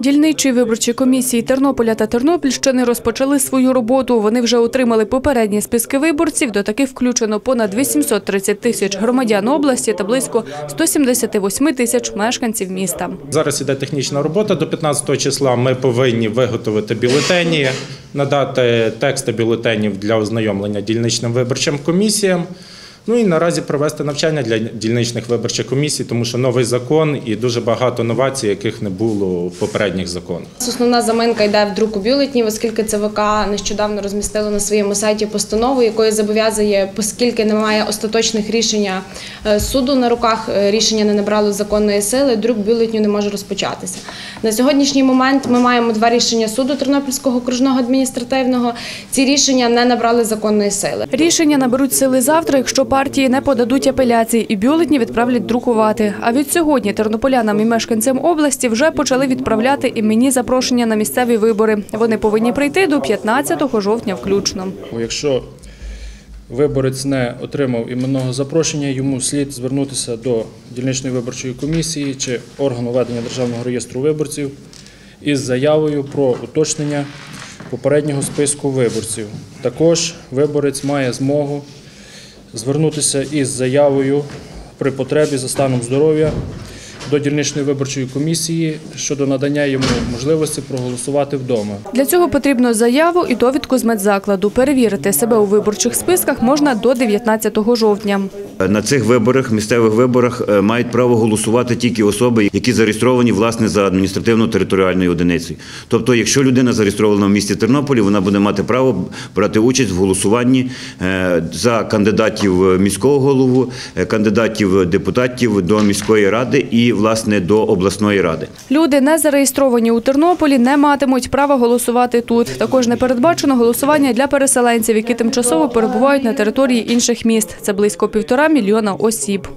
Дільничі виборчі комісії Тернополя та Тернопільщини розпочали свою роботу. Вони вже отримали попередні списки виборців. До таких включено понад 830 тисяч громадян області та близько 178 тисяч мешканців міста. Зараз іде технічна робота. До 15 числа ми повинні виготовити бюлетені, надати тексти бюлетенів для ознайомлення дільничним виборчим комісіям. Ну і наразі провести навчання для дільничних виборчих комісій, тому що новий закон і дуже багато новацій, яких не було в попередніх законах. Основна заминка йде в друку бюлетнів, оскільки ЦВК нещодавно розмістило на своєму сайті постанову, якою зобов'язує, оскільки немає остаточних рішення е, суду на руках, е, рішення не набрало законної сили, друк бюлетню не може розпочатися. На сьогоднішній момент ми маємо два рішення суду Тернопільського окружного адміністративного. Ці рішення не набрали законної сили. Рішення наберуть сили завтра, якщо партії не подадуть апеляції і бюлетні відправлять друкувати. А від сьогодні тернополянам і мешканцям області вже почали відправляти іменні запрошення на місцеві вибори. Вони повинні прийти до 15 жовтня включно. Якщо виборець не отримав іменного запрошення, йому слід звернутися до дільничної виборчої комісії чи органу ведення державного реєстру виборців із заявою про уточнення попереднього списку виборців. Також виборець має змогу звернутися із заявою при потребі за станом здоров'я до дільничної виборчої комісії щодо надання йому можливості проголосувати вдома. Для цього потрібно заяву і довідку з медзакладу. Перевірити себе у виборчих списках можна до 19 жовтня. На цих виборах, місцевих виборах, е, мають право голосувати тільки особи, які зареєстровані власне за адміністративно-територіальною одиницею. Тобто, якщо людина зареєстрована в місті Тернополі, вона буде мати право брати участь в голосуванні е, за кандидатів міського голову, е, кандидатів депутатів до міської ради і власне до обласної ради. Люди, не зареєстровані у Тернополі, не матимуть права голосувати тут. Також не передбачено голосування для переселенців, які тимчасово перебувають на території інших міст. Це близько півтора мільйона осіб.